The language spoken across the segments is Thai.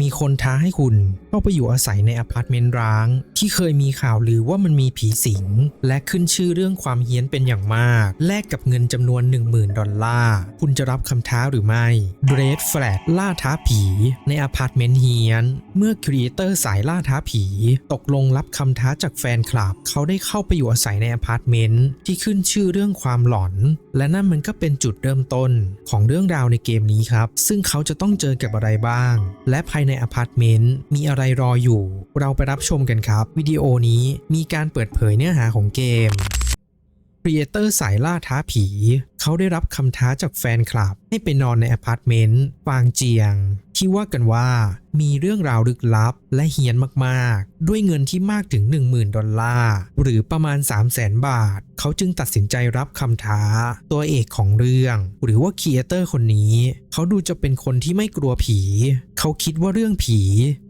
มีคนท้าให้คุณ เข้าไปอยู่อาศัยในอพาร์ตเมนต์ร้าง ที่เคยมีข่าวลือว่ามันมีผีสิง และขึ้นชื่อเรื่องความเฮี้ยนเป็นอย่างมาก แลกกับเงินจำนวน 10,000 ดอลลาร์ คุณจะรับคำท้าหรือไม่ d r e a d Flat ล่าท้าผี ในอพาร์ตเมนต์เฮี้ยน เมื่อครีเอเตอร์สายล่าท้าผี ตกลงรับคำท้าจากแฟนคลับ เขาได้เข้าไปอยู่อาศัยในอพาร์ตเมนต์ที่ขึ้นชื่อเรื่องความหลอน และนั่นมันก็เป็นจุดเริ่มต้นของเรื่องราวในเกมนี้ครับ ซึ่งเขาจะต้องเจอกับอะไรบ้าง และภายในอพาร์ตเมนต์มีอะไรรออยู่ เราไปรับชมกันครับ วิดีโอนี้มีการเปิดเผยเนื้อหาของเกมครีเอเตอร์สายล่าท้าผี เขาได้รับคำท้าจากแฟนคลับ ให้ไปนอนในอพาร์ตเมนต์ฟางเจียง ที่ว่ากันว่ามีเรื่องราวลึกลับและเฮี้ยนมากๆ ด้วยเงินที่มากถึง 10,000 ดอลลาร์ หรือประมาณ 300,000บาท เขาจึงตัดสินใจรับคำท้า ตัวเอกของเรื่อง หรือว่าครีเอเตอร์คนนี้ เขาดูจะเป็นคนที่ไม่กลัวผี เขาคิดว่าเรื่องผี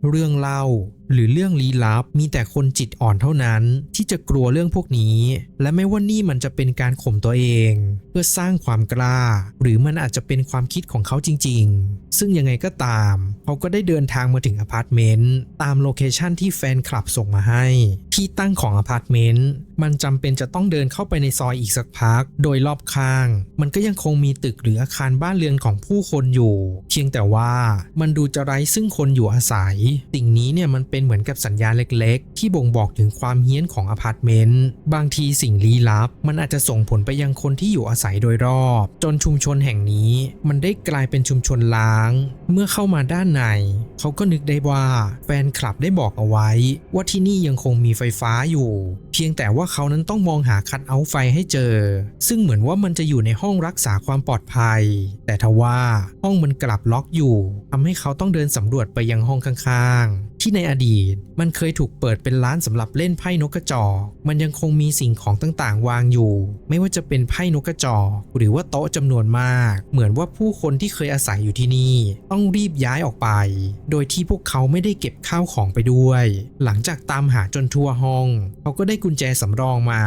เรื่องเล่า หรือเรื่องลี้ลับ มีแต่คนจิตอ่อนเท่านั้น ที่จะกลัวเรื่องพวกนี้ และไม่ว่านี่มันจะเป็นการข่มตัวเองเพื่อสร้างความกล้า หรือมันอาจจะเป็นความคิดของเขาจริง ๆ ซึ่งยังไงก็ตาม เขาก็ได้เดินทางมาถึงอพาร์ตเมนต์ตามโลเคชันที่แฟนคลับส่งมาให้ที่ตั้งของอพาร์ตเมนต์มันจำเป็นจะต้องเดินเข้าไปในซอยอีกสักพัก โดยรอบข้าง มันก็ยังคงมีตึกหรืออาคารบ้านเรือนของผู้คนอยู่ เพียงแต่ว่ามันดูจะไร้ซึ่งคนอยู่อาศัย สิ่งนี้เนี่ยมันเป็นเหมือนกับสัญญาณเล็กๆ ที่บ่งบอกถึงความเฮี้ยนของอพาร์ตเมนต์บางทีสิ่งลี้ลับ มันอาจจะส่งผลไปยังคนที่อยู่อาศัยโดยรอบ จนชุมชนแห่งนี้ มันได้กลายเป็นชุมชนล้าง เมื่อเข้ามาด้านใน เขาก็นึกได้ว่าแฟนคลับได้บอกเอาไว้ ว่าที่นี่ยังคงมีไฟฟ้าอยู่ เพียงแต่ว่าเขานั้นต้องมองหาคัดเอาท์ไฟให้เจอ ซึ่งเหมือนว่ามันจะอยู่ในห้องรักษาความปลอดภัย แต่ทว่าห้องมันกลับล็อกอยู่ทำให้เขาต้องเดินสำรวจไปยังห้องข้างๆ ที่ในอดีต มันเคยถูกเปิดเป็นร้านสำหรับเล่นไพ่นกกระจอก มันยังคงมีสิ่งของต่างๆ วางอยู่ ไม่ว่าจะเป็นไพ่นกกระจอกหรือว่าโต๊ะจำนวนมาก เหมือนว่าผู้คนที่เคยอาศัยอยู่ที่นี่ ต้องรีบย้ายออกไป โดยที่พวกเขาไม่ได้เก็บข้าวของไปด้วย หลังจากตามหาจนทั่วห้อง เขาก็ได้กุญแจสำรองมา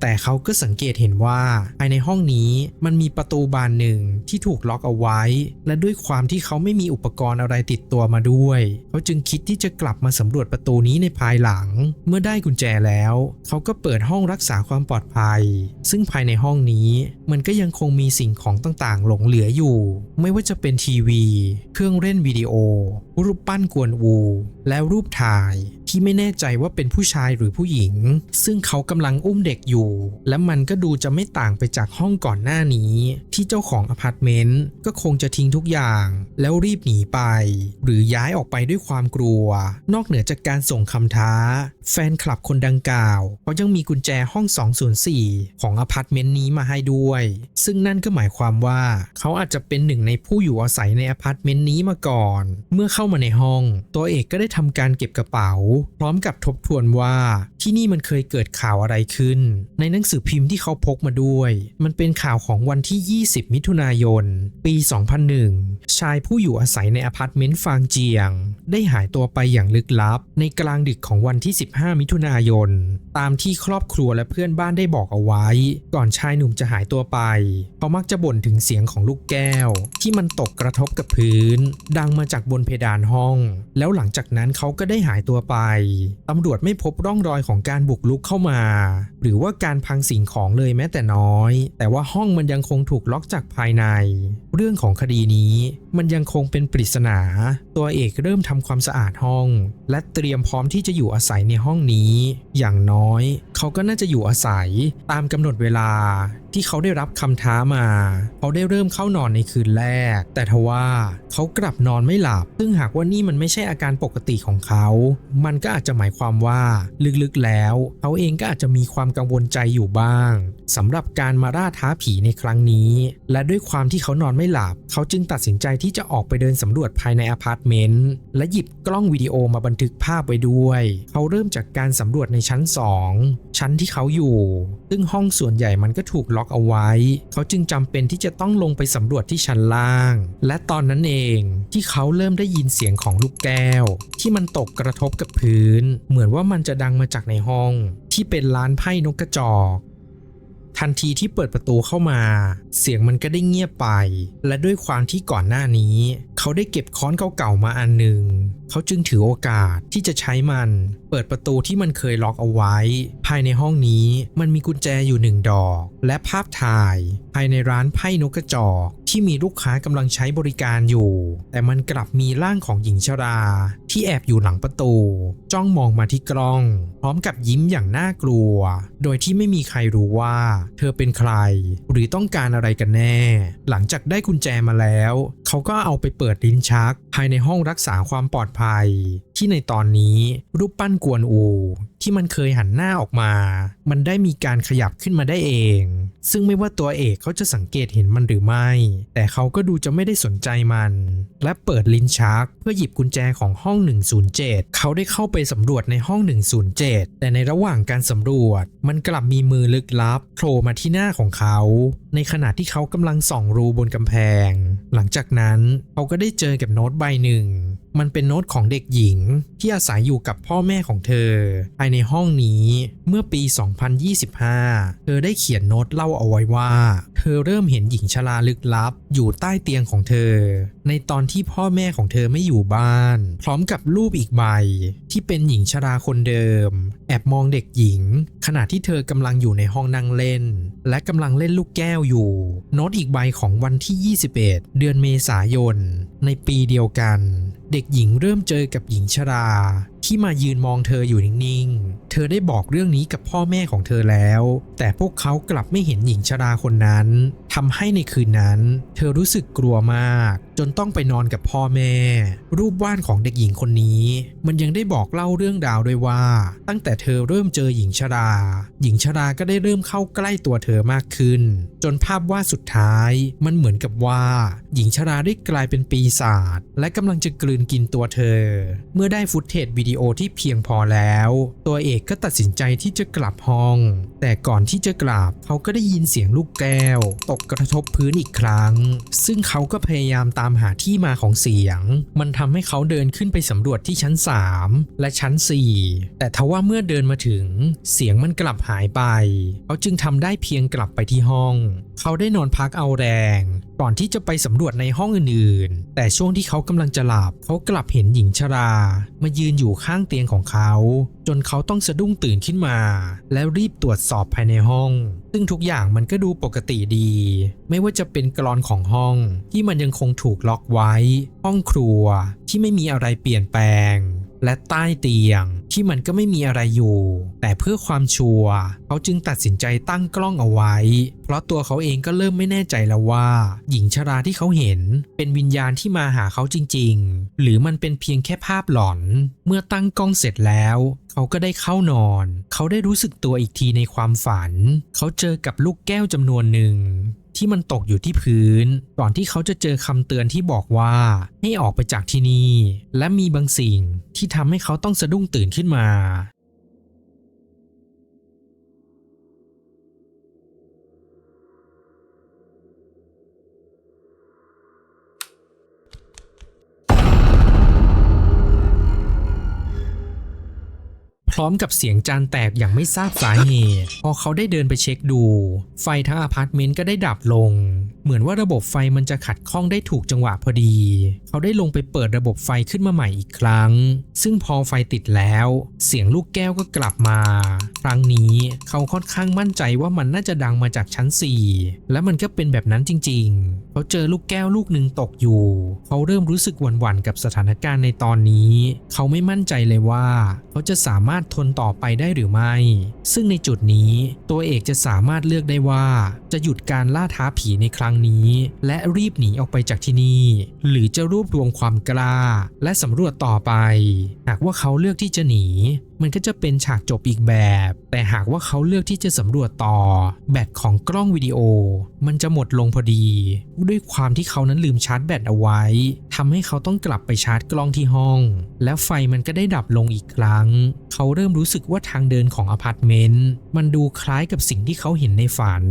แต่เขาก็สังเกตเห็นว่าภายในห้องนี้มันมีประตูบานหนึ่งที่ถูกล็อกเอาไว้ และด้วยความที่เขาไม่มีอุปกรณ์อะไรติดตัวมาด้วย เขาจึงคิดที่จะกลับมาสำรวจประตูนี้ในภายหลัง เมื่อได้กุญแจแล้ว เขาก็เปิดห้องรักษาความปลอดภัย ซึ่งภายในห้องนี้มันก็ยังคงมีสิ่งของต่างๆ หลงเหลืออยู่ ไม่ว่าจะเป็นทีวี เครื่องเล่นวิดีโอ รูปปั้นกวนอู และรูปถ่ายที่ไม่แน่ใจว่าเป็นผู้ชายหรือผู้หญิง ซึ่งเขากำลังอุ้มเด็กอยู่ และมันก็ดูจะไม่ต่างไปจากห้องก่อนหน้านี้ ที่เจ้าของอพาร์ตเมนต์ก็คงจะทิ้งทุกอย่าง แล้วรีบหนีไป หรือย้ายออกไปด้วยความกลัว นอกเหนือจากการส่งคำท้า แฟนคลับคนดังกล่าวเขายังมีกุญแจห้อง 204 ของอพาร์ตเมนต์นี้มาให้ด้วย ซึ่งนั่นก็หมายความว่า เขาอาจจะเป็นหนึ่งในผู้อยู่อาศัยในอพาร์ตเมนต์นี้มาก่อน เมื่อเข้ามาในห้อง ตัวเอกก็ได้ทำการเก็บกระเป๋า พร้อมกับทบทวนว่าที่นี่มันเคยเกิดข่าวอะไรขึ้น ในหนังสือพิมพ์ที่เขาพกมาด้วย มันเป็นข่าวของวันที่ 20 มิถุนายน ปี 2001 ชายผู้อยู่อาศัยในอพาร์ตเมนต์ฟางเจียง ได้หายตัวไปอย่างลึกลับ ในกลางดึกของวันที่ 15 มิถุนายน ตามที่ครอบครัวและเพื่อนบ้านได้บอกเอาไว้ ก่อนชายหนุ่มจะหายตัวไป เขามักจะบ่นถึงเสียงของลูกแก้ว ที่มันตกกระทบกับพื้น ดังมาจากบนเพดานห้อง แล้วหลังจากนั้นเขาก็ได้หายตัวไป ตำรวจไม่พบร่องรอยของการบุกรุกเข้ามา หรือว่าการพังสิ่งของเลยแม้แต่น้อย แต่ว่าห้องมันยังคงถูกล็อกจากภายใน เรื่องของคดีนี้ มันยังคงเป็นปริศนา ตัวเอกเริ่มทำความสะอาดห้อง และเตรียมพร้อมที่จะอยู่อาศัยในห้องนี้ อย่างน้อย เขาก็น่าจะอยู่อาศัยตามกำหนดเวลา ที่เขาได้รับคำท้ามา เขาได้เริ่มเข้านอนในคืนแรก แต่ทว่าเขากลับนอนไม่หลับ ซึ่งหากว่านี่มันไม่ใช่อาการปกติของเขา มันก็อาจจะหมายความว่าลึกๆแล้ว เขาเองก็อาจจะมีความกังวลใจอยู่บ้างสำหรับการมาล่าท้าผีในครั้งนี้ และด้วยความที่เขานอนไม่หลับ เขาจึงตัดสินใจที่จะออกไปเดินสำรวจภายในอพาร์ตเมนต์และหยิบกล้องวิดีโอมาบันทึกภาพไว้ด้วย เขาเริ่มจากการสำรวจในชั้น 2 ชั้นที่เขาอยู่ ซึ่งห้องส่วนใหญ่มันก็ถูกล็อกเอาไว้ เขาจึงจำเป็นที่จะต้องลงไปสำรวจที่ชั้นล่าง และตอนนั้นเองที่เขาเริ่มได้ยินเสียงของลูกแก้ว ที่มันตกกระทบกับพื้น เหมือนว่ามันจะดังมาจากในห้อง ที่เป็นร้านไพ่นกกระจอกทันทีที่เปิดประตูเข้ามา เสียงมันก็ได้เงียบไป และด้วยความที่ก่อนหน้านี้ เขาได้เก็บค้อนเก่าๆมาอันหนึ่ง เขาจึงถือโอกาสที่จะใช้มัน เปิดประตูที่มันเคยล็อกเอาไว้ ภายในห้องนี้มันมีกุญแจอยู่หนึ่งดอก และภาพถ่าย ภายในร้านไพ่นกกระจอกที่มีลูกค้ากำลังใช้บริการอยู่ แต่มันกลับมีร่างของหญิงชรา ที่แอบอยู่หลังประตู จ้องมองมาที่กล้อง พร้อมกับยิ้มอย่างน่ากลัว โดยที่ไม่มีใครรู้ว่า เธอเป็นใคร หรือต้องการอะไรกันแน่ หลังจากได้กุญแจมาแล้ว เขาก็เอาไปเปิดลิ้นชัก ภายในห้องรักษาความปลอดภัย ที่ในตอนนี้รูปปั้นกวนอู ที่มันเคยหันหน้าออกมา มันได้มีการขยับขึ้นมาได้เอง ซึ่งไม่ว่าตัวเอกเขาจะสังเกตเห็นมันหรือไม่ แต่เขาก็ดูจะไม่ได้สนใจมัน และเปิดลิ้นชัก เพื่อหยิบกุญแจของห้อง 107 เขาได้เข้าไปสำรวจในห้อง 107 แต่ในระหว่างการสำรวจ มันกลับมีมือลึกลับโผล่มาที่หน้าของเขา ในขณะที่เขากำลังส่องรูบนกำแพง หลังจากนั้นเขาก็ได้เจอกับโน้ตใบหนึ่ง มันเป็นโน้ตของเด็กหญิง ที่อาศัยอยู่กับพ่อแม่ของเธอ ภายในห้องนี้เมื่อปี 2025 เธอได้เขียนโน้ตเล่าเอาไว้ว่า เธอเริ่มเห็นหญิงชราลึกลับ อยู่ใต้เตียงของเธอ ในตอนที่พ่อแม่ของเธอไม่อยู่บ้าน พร้อมกับรูปอีกใบ ที่เป็นหญิงชราคนเดิม แอบมองเด็กหญิง ขณะที่เธอกำลังอยู่ในห้องนั่งเล่น และกำลังเล่นลูกแก้วอยู่ โน้ตอีกใบของวันที่ 21 เดือนเมษายน ในปีเดียวกัน เด็กหญิงเริ่มเจอกับหญิงชรา ที่มายืนมองเธออยู่นิ่งๆ เธอได้บอกเรื่องนี้กับพ่อแม่ของเธอแล้ว แต่พวกเขากลับไม่เห็นหญิงชราคนนั้น ทำให้ในคืนนั้น เธอรู้สึกกลัวมาก จนต้องไปนอนกับพ่อแม่ รูปวาดของเด็กหญิงคนนี้ มันยังได้บอกเล่าเรื่องราวด้วยว่า ตั้งแต่เธอเริ่มเจอหญิงชรา หญิงชราก็ได้เริ่มเข้าใกล้ตัวเธอมากขึ้น จนภาพวาดสุดท้าย มันเหมือนกับว่า หญิงชราได้กลายเป็นปีศาจและกำลังจะกลืนกินตัวเธอ เมื่อได้ฟุตเทจวิดีโอที่เพียงพอแล้ว ตัวเอกก็ตัดสินใจที่จะกลับห้อง แต่ก่อนที่จะกลับเขาก็ได้ยินเสียงลูกแก้ว ตกกระทบพื้นอีกครั้ง ซึ่งเขาก็พยายามตามหาที่มาของเสียง มันทำให้เขาเดินขึ้นไปสำรวจที่ชั้น 3 และชั้น 4 แต่ทว่าเมื่อเดินมาถึง เสียงมันกลับหายไป เขาจึงทำได้เพียงกลับไปที่ห้อง เขาได้นอนพักเอาแรง ก่อนที่จะไปสำรวจในห้องอื่นๆ แต่ช่วงที่เขากำลังจะหลับ เขากลับเห็นหญิงชรา มายืนอยู่ข้างเตียงของเขา จนเขาต้องสะดุ้งตื่นขึ้นมา แล้วรีบตรวจสอบภายในห้อง ซึ่งทุกอย่างมันก็ดูปกติดี ไม่ว่าจะเป็นกรอนของห้อง ที่มันยังคงถูกล็อกไว้ ห้องครัวที่ไม่มีอะไรเปลี่ยนแปลง และใต้เตียงที่มันก็ไม่มีอะไรอยู่ แต่เพื่อความชัวร์เขาจึงตัดสินใจตั้งกล้องเอาไว้ เพราะตัวเขาเองก็เริ่มไม่แน่ใจแล้วว่า หญิงชราที่เขาเห็น เป็นวิญญาณที่มาหาเขาจริง ๆ หรือมันเป็นเพียงแค่ภาพหลอน เมื่อตั้งกล้องเสร็จแล้ว เขาก็ได้เข้านอน เขาได้รู้สึกตัวอีกทีในความฝัน เขาเจอกับลูกแก้วจำนวนหนึ่งที่มันตกอยู่ที่พื้น ก่อนที่เขาจะเจอคำเตือนที่บอกว่า ให้ออกไปจากที่นี่ และมีบางสิ่งที่ทำให้เขาต้องสะดุ้งตื่นขึ้นมา ร้อมกับเสียงจานแตกอย่างไม่ทราบสาเหตุ พอเขาได้เดินไปเช็คดู ไฟทั้งอพาร์ตเมนต์ก็ได้ดับลง เหมือนว่าระบบไฟมันจะขัดข้องได้ถูกจังหวะพอดี เขาได้ลงไปเปิดระบบไฟขึ้นมาใหม่อีกครั้ง ซึ่งพอไฟติดแล้ว เสียงลูกแก้วก็กลับมา ครั้งนี้เขาค่อนข้างมั่นใจว่ามันน่าจะดังมาจากชั้น 4 และมันก็เป็นแบบนั้นจริง ๆ เขาเจอลูกแก้วลูกหนึ่งตกอยู่ เขาเริ่มรู้สึกหวั่นๆกับสถานการณ์ในตอนนี้ เขาไม่มั่นใจเลยว่า เขาจะสามารถทนต่อไปได้หรือไม่ ซึ่งในจุดนี้ตัวเอกจะสามารถเลือกได้ว่าจะหยุดการล่าท้าผีในครั้งนี้ และรีบหนีออกไปจากที่นี่ หรือจะรวบรวมความกล้า และสำรวจต่อไป หากว่าเขาเลือกที่จะหนี มันก็จะเป็นฉากจบอีกแบบ แต่หากว่าเขาเลือกที่จะสำรวจต่อ แบตของกล้องวิดีโอ มันจะหมดลงพอดี ด้วยความที่เขานั้นลืมชาร์จแบตเอาไว้ทำให้เขาต้องกลับไปชาร์จกล้องที่ห้อง แล้วไฟมันก็ได้ดับลงอีกครั้ง เขาเริ่มรู้สึกว่าทางเดินของอพาร์ตเมนต์มันดูคล้ายกับสิ่งที่เขาเห็นในฝัน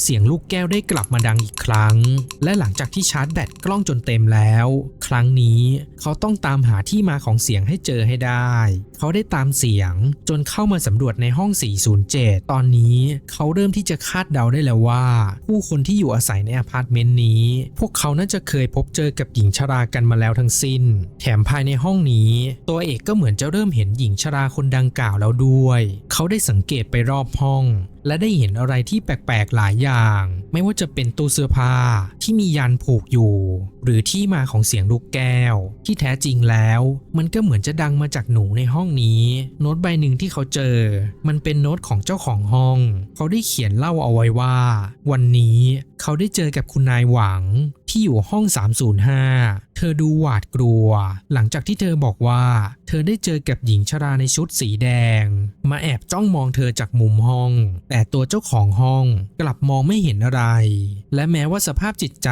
เสียงลูกแก้วได้กลับมาดังอีกครั้ง และหลังจากที่ชาร์จแบตกล้องจนเต็มแล้ว ครั้งนี้เขาต้องตามหาที่มาของเสียงให้เจอให้ได้ เขาได้ตามเสียงจนเข้ามาสำรวจในห้อง 407 ตอนนี้เขาเริ่มที่จะคาดเดาได้แล้วว่า ผู้คนที่อยู่อาศัยในอพาร์ตเมนต์นี้ พวกเขาน่าจะเคยพบเจอกับหญิงชรากันมาแล้วทั้งสิ้น แถมภายในห้องนี้ ตัวเอกก็เหมือนจะเริ่มเห็นหญิงชราคนดังกล่าวแล้วด้วย เขาได้สังเกตไปรอบห้องและได้เห็นอะไรที่แปลกๆหลายอย่าง ไม่ว่าจะเป็นตู้เสื้อผ้าที่มียันผูกอยู่ หรือที่มาของเสียงลูกแก้ว ที่แท้จริงแล้ว มันก็เหมือนจะดังมาจากหนูในห้องนี้ โน้ตใบหนึ่งที่เขาเจอ มันเป็นโน้ตของเจ้าของห้อง เขาได้เขียนเล่าเอาไว้ว่า วันนี้เขาได้เจอกับคุณนายหวังที่อยู่ห้อง 305 เธอดูหวาดกลัว หลังจากที่เธอบอกว่า เธอได้เจอกับหญิงชราในชุดสีแดง มาแอบจ้องมองเธอจากมุมห้อง แต่ตัวเจ้าของห้องกลับมองไม่เห็นอะไร และแม้ว่าสภาพจิตใจ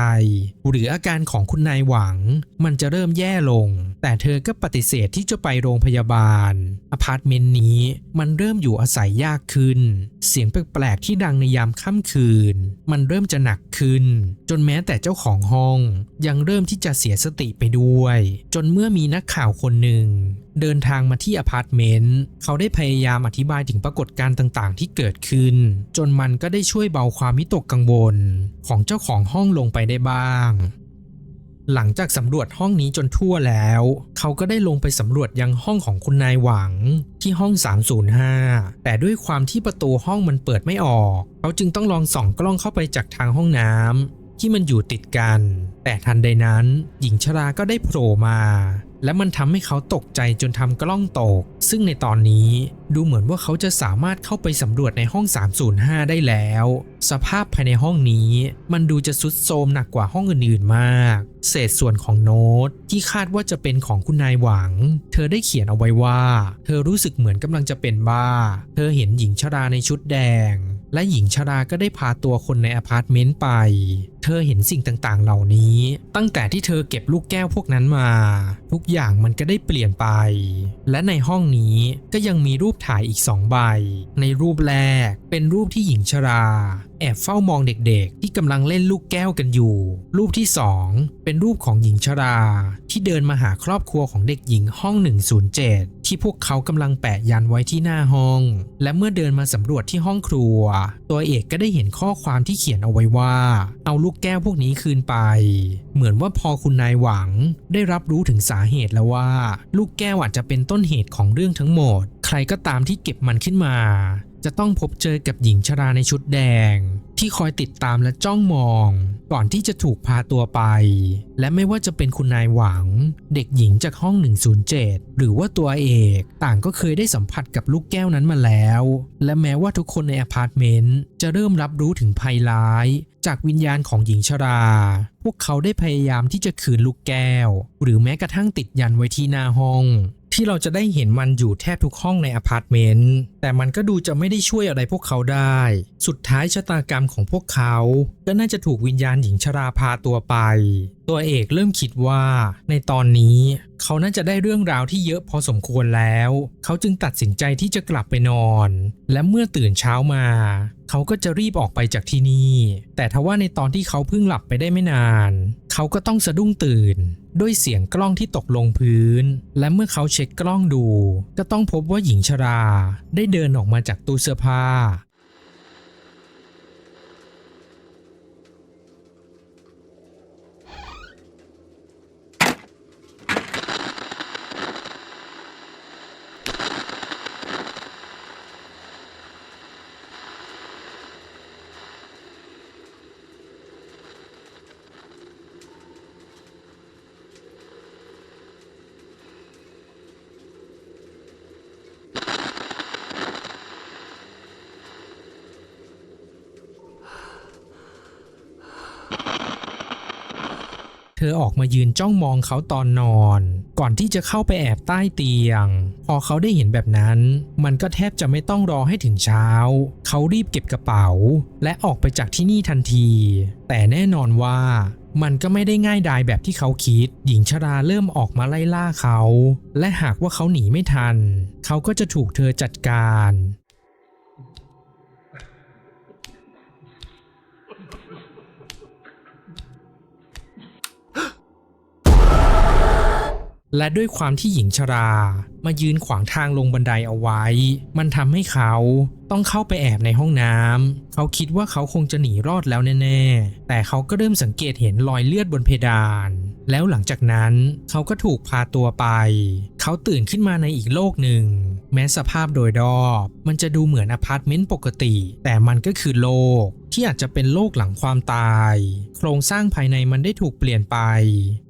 หรืออาการของคุณนายหวัง มันจะเริ่มแย่ลง แต่เธอก็ปฏิเสธที่จะไปโรงพยาบาลอพาร์ตเมนต์นี้มันเริ่มอยู่อาศัยยากขึ้น เสียงแปลกๆที่ดังในยามค่ำคืน มันเริ่มจะหนักขึ้น จนแม้แต่เจ้าของห้อง ยังเริ่มที่จะเสียสติไปด้วย จนเมื่อมีนักข่าวคนหนึ่ง เดินทางมาที่อพาร์ตเมนต์เขาได้พยายามอธิบายถึงปรากฏการณ์ต่างๆ ที่เกิดขึ้น จนมันก็ได้ช่วยเบาความวิตกกังวล ของเจ้าของห้องลงไปได้บ้างหลังจากสำรวจห้องนี้จนทั่วแล้ว เขาก็ได้ลงไปสำรวจยังห้องของคุณนายหวังที่ห้อง 305 แต่ด้วยความที่ประตูห้องมันเปิดไม่ออก เขาจึงต้องลองส่องกล้องเข้าไปจากทางห้องน้ำ ที่มันอยู่ติดกัน แต่ทันใดนั้น หญิงชราก็ได้โผล่มา และมันทำให้เขาตกใจจนทำกล้องตก ซึ่งในตอนนี้ดูเหมือนว่าเขาจะสามารถเข้าไปสำรวจในห้อง 305 ได้แล้ว สภาพภายในห้องนี้ มันดูจะสุดโทมหนักกว่าห้องอื่นๆมาก เศษส่วนของโน้ตที่คาดว่าจะเป็นของคุณนายหวัง เธอได้เขียนเอาไว้ว่า เธอรู้สึกเหมือนกำลังจะเป็นบ้า เธอเห็นหญิงชราในชุดแดง และหญิงชราก็ได้พาตัวคนในอพาร์ตเมนต์ไป เธอเห็นสิ่งต่างๆ เหล่านี้ ตั้งแต่ที่เธอเก็บลูกแก้วพวกนั้นมา ทุกอย่างมันก็ได้เปลี่ยนไป และในห้องนี้ก็ยังมีรูปถ่ายอีกสองใบ ในรูปแรกเป็นรูปที่หญิงชรา แอบเฝ้ามองเด็กๆ ที่กำลังเล่นลูกแก้วกันอยู่ รูปที่สองเป็นรูปของหญิงชรา ที่เดินมาหาครอบครัวของเด็กหญิงห้อง 107 ที่พวกเขากำลังแปะยันไว้ที่หน้าห้อง และเมื่อเดินมาสำรวจที่ห้องครัว ตัวเอกก็ได้เห็นข้อความที่เขียนเอาไว้ว่า เอาลูกแก้วพวกนี้คืนไป เหมือนว่าพอคุณนายหวัง ได้รับรู้ถึงสาเหตุแล้วว่า ลูกแก้วอาจจะเป็นต้นเหตุของเรื่องทั้งหมด ใครก็ตามที่เก็บมันขึ้นมา จะต้องพบเจอกับหญิงชราในชุดแดง ที่คอยติดตามและจ้องมอง ก่อนที่จะถูกพาตัวไป และไม่ว่าจะเป็นคุณนายหวัง เด็กหญิงจากห้อง 107 หรือว่าตัวเอกต่างก็เคยได้สัมผัสกับลูกแก้วนั้นมาแล้ว และแม้ว่าทุกคนในอพาร์ตเมนต์จะเริ่มรับรู้ถึงภัยร้าย จากวิญญาณของหญิงชรา พวกเขาได้พยายามที่จะคืนลูกแก้ว หรือแม้กระทั่งติดยันไว้ที่หน้าห้อง ที่เราจะได้เห็นมันอยู่แทบทุกห้องในอพาร์ตเมนต์แต่มันก็ดูจะไม่ได้ช่วยอะไรพวกเขาได้ สุดท้ายชะตากรรมของพวกเขา ก็น่าจะถูกวิญญาณหญิงชราพาตัวไป ตัวเอกเริ่มคิดว่า ในตอนนี้เขาน่าจะได้เรื่องราวที่เยอะพอสมควรแล้ว เขาจึงตัดสินใจที่จะกลับไปนอน และเมื่อตื่นเช้ามา เขาก็จะรีบออกไปจากที่นี่ แต่ทว่าในตอนที่เขาเพิ่งหลับไปได้ไม่นาน เขาก็ต้องสะดุ้งตื่น ด้วยเสียงกล้องที่ตกลงพื้น และเมื่อเขาเช็คกล้องดู ก็ต้องพบว่าหญิงชรา ได้เดินออกมาจากตู้เสื้อผ้า เธอออกมายืนจ้องมองเขาตอนนอน ก่อนที่จะเข้าไปแอบใต้เตียง พอเขาได้เห็นแบบนั้น มันก็แทบจะไม่ต้องรอให้ถึงเช้า เขารีบเก็บกระเป๋า และออกไปจากที่นี่ทันที แต่แน่นอนว่ามันก็ไม่ได้ง่ายดายแบบที่เขาคิด หญิงชราเริ่มออกมาไล่ล่าเขา และหากว่าเขาหนีไม่ทัน เขาก็จะถูกเธอจัดการ และด้วยความที่หญิงชรามายืนขวางทางลงบันไดเอาไว้ มันทำให้เขาต้องเข้าไปแอบในห้องน้ำ เขาคิดว่าเขาคงจะหนีรอดแล้วแน่ๆ แต่เขาก็เริ่มสังเกตเห็นรอยเลือดบนเพดาน แล้วหลังจากนั้นเขาก็ถูกพาตัวไป เขาตื่นขึ้นมาในอีกโลกหนึ่ง แม้สภาพโดยรอบ มันจะดูเหมือนอพาร์ตเมนต์ปกติ แต่มันก็คือโลกที่อาจจะเป็นโลกหลังความตาย โครงสร้างภายในมันได้ถูกเปลี่ยนไป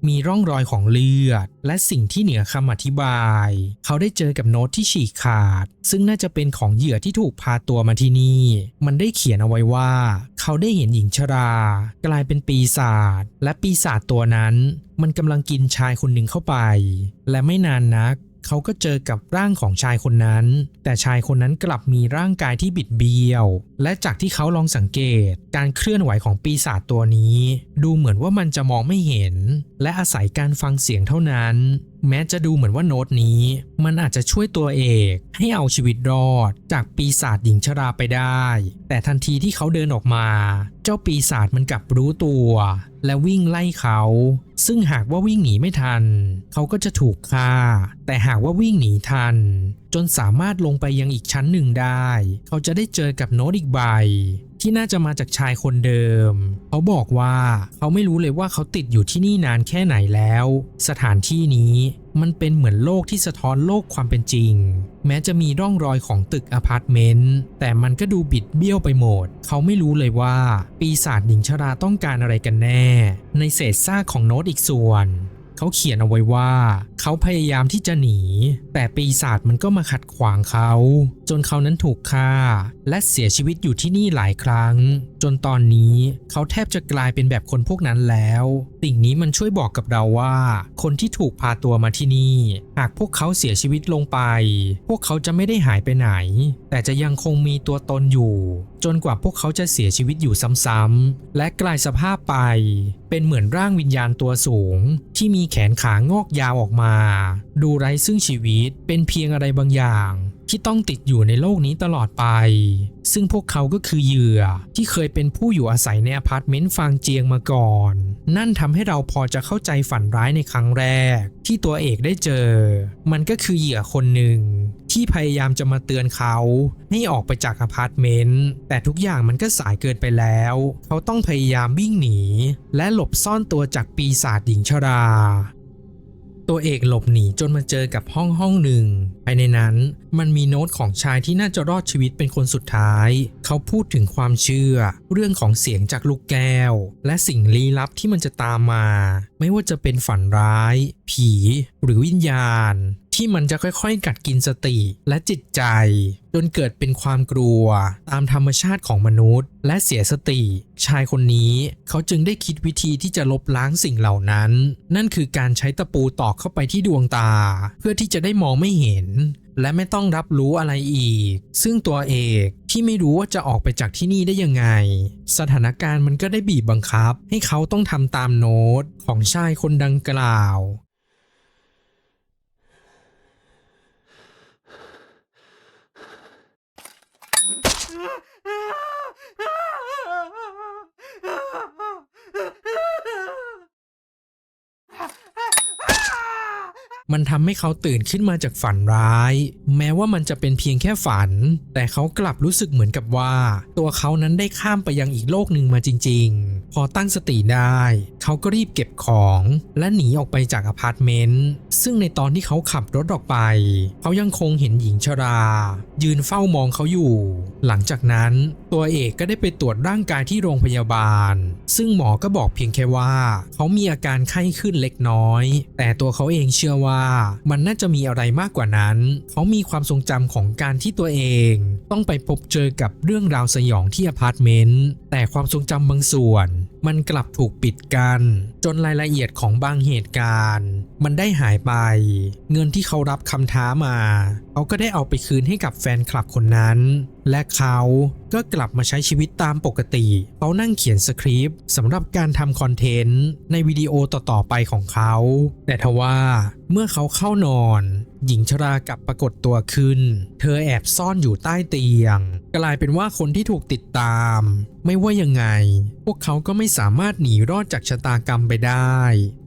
มีร่องรอยของเลือด และสิ่งที่เหนือคำอธิบายเขาได้เจอกับโน้ตที่ฉีกขาด ซึ่งน่าจะเป็นของเหยื่อที่ถูกพาตัวมาที่นี่ มันได้เขียนเอาไว้ว่า เขาได้เห็นหญิงชรา กลายเป็นปีศาจและปีศาจตัวนั้น มันกำลังกินชายคนหนึ่งเข้าไป และไม่นานนักเขาก็เจอกับร่างของชายคนนั้น แต่ชายคนนั้นกลับมีร่างกายที่บิดเบี้ยว และจากที่เขาลองสังเกต การเคลื่อนไหวของปีศาจตัวนี้ ดูเหมือนว่ามันจะมองไม่เห็น และอาศัยการฟังเสียงเท่านั้น แม้จะดูเหมือนว่าโน้ตนี้ มันอาจจะช่วยตัวเอกให้เอาชีวิตรอด จากปีศาจหญิงชราไปได้ แต่ทันทีที่เขาเดินออกมา เจ้าปีศาจมันกลับรู้ตัว และวิ่งไล่เขา ซึ่งหากว่าวิ่งหนีไม่ทัน เขาก็จะถูกฆ่า แต่หากว่าวิ่งหนีทัน จนสามารถลงไปยังอีกชั้นหนึ่งได้ เขาจะได้เจอกับโน้ตอีกใบ ที่น่าจะมาจากชายคนเดิม เขาบอกว่าเขาไม่รู้เลยว่าเขาติดอยู่ที่นี่นานแค่ไหนแล้ว สถานที่นี้มันเป็นเหมือนโลกที่สะท้อนโลกความเป็นจริง แม้จะมีร่องรอยของตึกอพาร์ตเมนต์แต่มันก็ดูบิดเบี้ยวไปหมด เขาไม่รู้เลยว่า ปีศาจหญิงชราต้องการอะไรกันแน่ ในเศษซากของโน้ตอีกส่วน เขาเขียนเอาไว้ว่า เขาพยายามที่จะหนี แต่ปีศาจมันก็มาขัดขวางเขา จนเขานั้นถูกฆ่า และเสียชีวิตอยู่ที่นี่หลายครั้ง จนตอนนี้เขาแทบจะกลายเป็นแบบคนพวกนั้นแล้ว สิ่งนี้มันช่วยบอกกับเราว่า คนที่ถูกพาตัวมาที่นี่ หากพวกเขาเสียชีวิตลงไป พวกเขาจะไม่ได้หายไปไหน แต่จะยังคงมีตัวตนอยู่ จนกว่าพวกเขาจะเสียชีวิตอยู่ซ้ำๆและกลายสภาพไป เป็นเหมือนร่างวิญญาณตัวสูง ที่มีแขนขางอกยาวออกมา ดูไร้ซึ่งชีวิตเป็นเพียงอะไรบางอย่าง ที่ต้องติดอยู่ในโลกนี้ตลอดไป ซึ่งพวกเขาก็คือเหยื่อที่เคยเป็นผู้อยู่อาศัยในอพาร์ตเมนต์ฟางเจียงมาก่อน นั่นทำให้เราพอจะเข้าใจฝันร้ายในครั้งแรก ที่ตัวเอกได้เจอ มันก็คือเหยื่อคนหนึ่งที่พยายามจะมาเตือนเขาให้ออกไปจากอพาร์ตเมนต์แต่ทุกอย่างมันก็สายเกินไปแล้ว เขาต้องพยายามวิ่งหนี และหลบซ่อนตัวจากปีศาจหญิงชรา ตัวเอกหลบหนีจนมาเจอกับห้องห้องหนึ่ง ภายในนั้นมันมีโน้ตของชายที่น่าจะรอดชีวิตเป็นคนสุดท้าย เขาพูดถึงความเชื่อ เรื่องของเสียงจากลูกแก้ว และสิ่งลี้ลับที่มันจะตามมา ไม่ว่าจะเป็นฝันร้าย ผี หรือวิญญาณ ที่มันจะค่อยๆ กัดกินสติและจิตใจ จนเกิดเป็นความกลัว ตามธรรมชาติของมนุษย์ และเสียสติ ชายคนนี้เขาจึงได้คิดวิธีที่จะลบล้างสิ่งเหล่านั้น นั่นคือการใช้ตะปูตอกเข้าไปที่ดวงตา เพื่อที่จะได้มองไม่เห็นและไม่ต้องรับรู้อะไรอีก ซึ่งตัวเอกที่ไม่รู้ว่าจะออกไปจากที่นี่ได้ยังไง สถานการณ์มันก็ได้บีบบังคับ ให้เขาต้องทำตามโน้ตของชายคนดังกล่าว มันทำให้เขาตื่นขึ้นมาจากฝันร้าย แม้ว่ามันจะเป็นเพียงแค่ฝัน แต่เขากลับรู้สึกเหมือนกับว่า ตัวเขานั้นได้ข้ามไปยังอีกโลกหนึ่งมาจริง ๆ พอตั้งสติได้ เขาก็รีบเก็บของ และหนีออกไปจากอพาร์ตเมนต์ซึ่งในตอนที่เขาขับรถออกไป เขายังคงเห็นหญิงชรา ยืนเฝ้ามองเขาอยู่ หลังจากนั้น ตัวเอกก็ได้ไปตรวจร่างกายที่โรงพยาบาล ซึ่งหมอก็บอกเพียงแค่ว่า เขามีอาการไข้ขึ้นเล็กน้อย แต่ตัวเขาเองเชื่อว่ามันน่าจะมีอะไรมากกว่านั้น เขามีความทรงจำของการที่ตัวเอง ต้องไปพบเจอกับเรื่องราวสยองที่อพาร์ตเมนต์แต่ความทรงจำบางส่วนมันกลับถูกปิดกันจนรายละเอียดของบางเหตุการณ์ มันได้หายไป เงินที่เขารับคำท้ามา เขาก็ได้เอาไปคืนให้กับแฟนคลับคนนั้น และเขาก็กลับมาใช้ชีวิตตามปกติ เขานั่งเขียนสคริปต์สำหรับการทำคอนเทนต์ในวิดีโอต่อๆไปของเขา แต่ทว่าเมื่อเขาเข้านอนหญิงชรากลับปรากฏตัวขึ้น เธอแอบซ่อนอยู่ใต้เตียง กลายเป็นว่าคนที่ถูกติดตาม ไม่ว่ายังไง พวกเขาก็ไม่สามารถหนีรอดจากชะตากรรมไปได้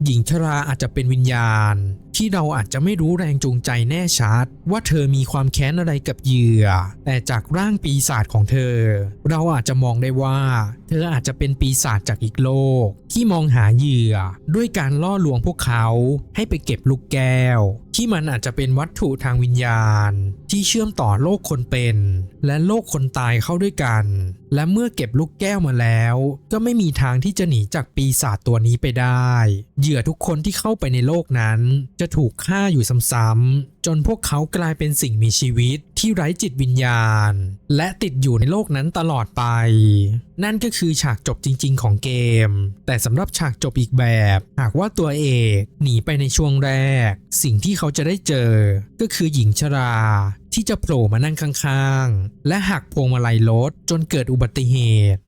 หญิงชราอาจจะเป็นวิญญาณ ที่เราอาจจะไม่รู้แรงจูงใจแน่ชัด ว่าเธอมีความแค้นอะไรกับเหยื่อ แต่จากร่างปีศาจของเธอ เราอาจจะมองได้ว่า เธออาจจะเป็นปีศาจจากอีกโลก ที่มองหาเหยื่อ ด้วยการล่อลวงพวกเขาให้ไปเก็บลูกแก้ว ที่มันอาจจะเป็นวัตถุทางวิญญาณ ที่เชื่อมต่อโลกคนเป็น และโลกคนตายเข้าด้วยกัน และเมื่อเก็บลูกแก้วมาแล้ว ก็ไม่มีทางที่จะหนีจากปีศาจตัวนี้ไปได้ เหยื่อทุกคนที่เข้าไปในโลกนั้น จะถูกฆ่าอยู่ซ้ำๆจนพวกเขากลายเป็นสิ่งมีชีวิต ที่ไร้จิตวิญญาณ และติดอยู่ในโลกนั้นตลอดไป นั่นก็คือฉากจบจริง ๆ ของเกม แต่สำหรับฉากจบอีกแบบ หากว่าตัวเอกหนีไปในช่วงแรก สิ่งที่เขาจะได้เจอ ก็คือหญิงชราที่จะโผล่มานั่งข้างๆ และหักพวงมาลัยรถจนเกิดอุบัติเหตุ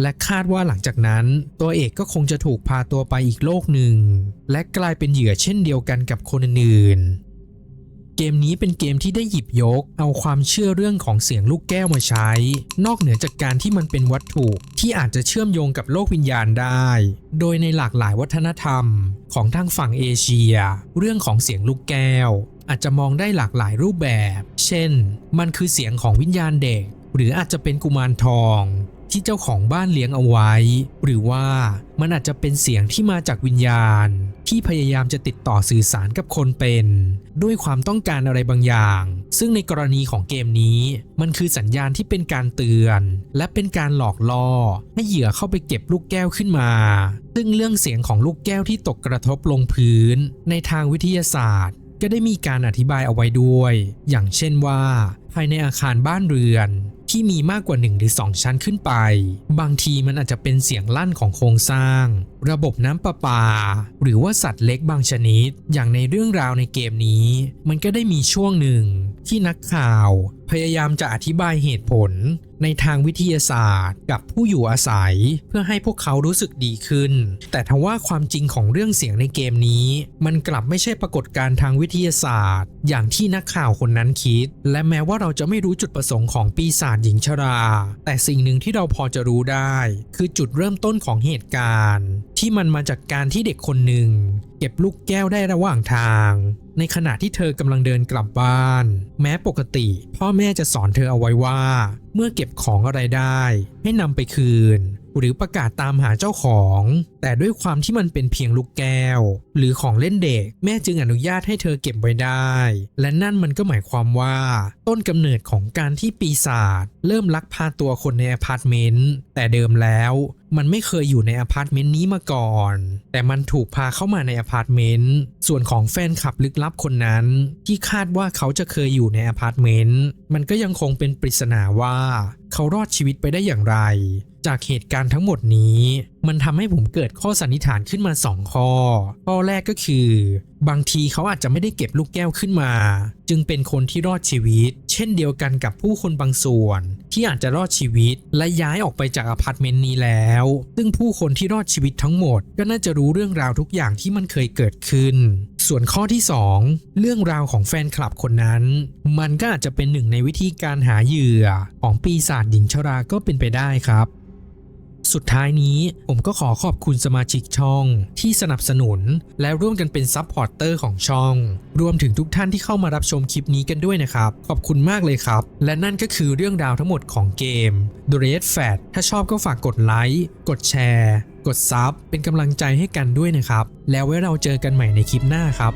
และคาดว่าหลังจากนั้น ตัวเอกก็คงจะถูกพาตัวไปอีกโลกหนึ่ง และกลายเป็นเหยื่อเช่นเดียวกันกับคนอื่นเกมนี้เป็นเกมที่ได้หยิบยก เอาความเชื่อเรื่องของเสียงลูกแก้วมาใช้ นอกเหนือจากการที่มันเป็นวัตถุที่อาจจะเชื่อมโยงกับโลกวิญญาณได้ โดยในหลากหลายวัฒนธรรม ของทางฝั่งเอเชีย เรื่องของเสียงลูกแก้ว อาจจะมองได้หลากหลายรูปแบบ เช่น มันคือเสียงของวิญญาณเด็ก หรืออาจจะเป็นกุมารทอง ที่เจ้าของบ้านเลี้ยงเอาไว้ หรือว่ามันอาจจะเป็นเสียงที่มาจากวิญญาณ ที่พยายามจะติดต่อสื่อสารกับคนเป็น ด้วยความต้องการอะไรบางอย่าง ซึ่งในกรณีของเกมนี้ มันคือสัญญาณที่เป็นการเตือน และเป็นการหลอกล่อ ให้เหยื่อเข้าไปเก็บลูกแก้วขึ้นมา ซึ่งเรื่องเสียงของลูกแก้วที่ตกกระทบลงพื้น ในทางวิทยาศาสตร์ก็ได้มีการอธิบายเอาไว้ด้วย อย่างเช่นว่า ภายในอาคารบ้านเรือน ที่มีมากกว่า 1 หรือ 2 ชั้นขึ้นไป บางทีมันอาจจะเป็นเสียงลั่นของโครงสร้าง ระบบน้ำประปา หรือว่าสัตว์เล็กบางชนิด อย่างในเรื่องราวในเกมนี้ มันก็ได้มีช่วงหนึ่งที่นักข่าว พยายามจะอธิบายเหตุผล ในทางวิทยาศาสตร์ กับผู้อยู่อาศัย เพื่อให้พวกเขารู้สึกดีขึ้น แต่ทว่าความจริงของเรื่องเสียงในเกมนี้ มันกลับไม่ใช่ปรากฏการณ์ทางวิทยาศาสตร์ อย่างที่นักข่าวคนนั้นคิด และแม้ว่าเราจะไม่รู้จุดประสงค์ของปีศาจหญิงชรา แต่สิ่งหนึ่งที่เราพอจะรู้ได้ คือจุดเริ่มต้นของเหตุการณ์ ที่มันมาจากการที่เด็กคนหนึ่งเก็บลูกแก้วได้ระหว่างทาง ในขณะที่เธอกำลังเดินกลับบ้าน แม้ปกติ พ่อแม่จะสอนเธอเอาไว้ว่า เมื่อเก็บของอะไรได้ ให้นำไปคืน หรือประกาศตามหาเจ้าของ แต่ด้วยความที่มันเป็นเพียงลูกแก้ว หรือของเล่นเด็ก แม่จึงอนุญาตให้เธอเก็บไว้ได้ และนั่นมันก็หมายความว่า ต้นกำเนิดของการที่ปีศาจเริ่มลักพาตัวคนในอพาร์ตเมนต์แต่เดิมแล้วมันไม่เคยอยู่ในอพาร์ตเมนต์นี้มาก่อน แต่มันถูกพาเข้ามาในอพาร์ตเมนต์ ส่วนของแฟนคลับลึกลับคนนั้น ที่คาดว่าเขาจะเคยอยู่ในอพาร์ตเมนต์ มันก็ยังคงเป็นปริศนาว่า เขารอดชีวิตไปได้อย่างไร จากเหตุการณ์ทั้งหมดนี้ มันทำให้ผมเกิดข้อสันนิษฐานขึ้นมา 2 ข้อ ข้อแรกก็คือ บางทีเขาอาจจะไม่ได้เก็บลูกแก้วขึ้นมา จึงเป็นคนที่รอดชีวิต เช่นเดียวกันกับผู้คนบางส่วน ที่อาจจะรอดชีวิต และย้ายออกไปจากอพาร์ตเมนต์นี้แล้ว ซึ่งผู้คนที่รอดชีวิตทั้งหมด ก็น่าจะรู้เรื่องราวทุกอย่างที่มันเคยเกิดขึ้น ส่วนข้อที่ 2 เรื่องราวของแฟนคลับคนนั้น มันก็อาจจะเป็นหนึ่งในวิธีการหาเหยื่อ ของปีศาจหญิงชราก็เป็นไปได้ครับ สุดท้ายนี้ผมก็ขอขอบคุณสมาชิกช่องที่สนับสนุน และร่วมกันเป็นซับพอร์เตอร์ของช่อง รวมถึงทุกท่านที่เข้ามารับชมคลิปนี้กันด้วยนะครับ ขอบคุณมากเลยครับ และนั่นก็คือเรื่องราวทั้งหมดของเกม The Red Fat ถ้าชอบก็ฝากกดไลค์กดแชร์ กดซับเป็นกำลังใจให้กันด้วยนะครับ แล้วไว้เราเจอกันใหม่ในคลิปหน้าครับ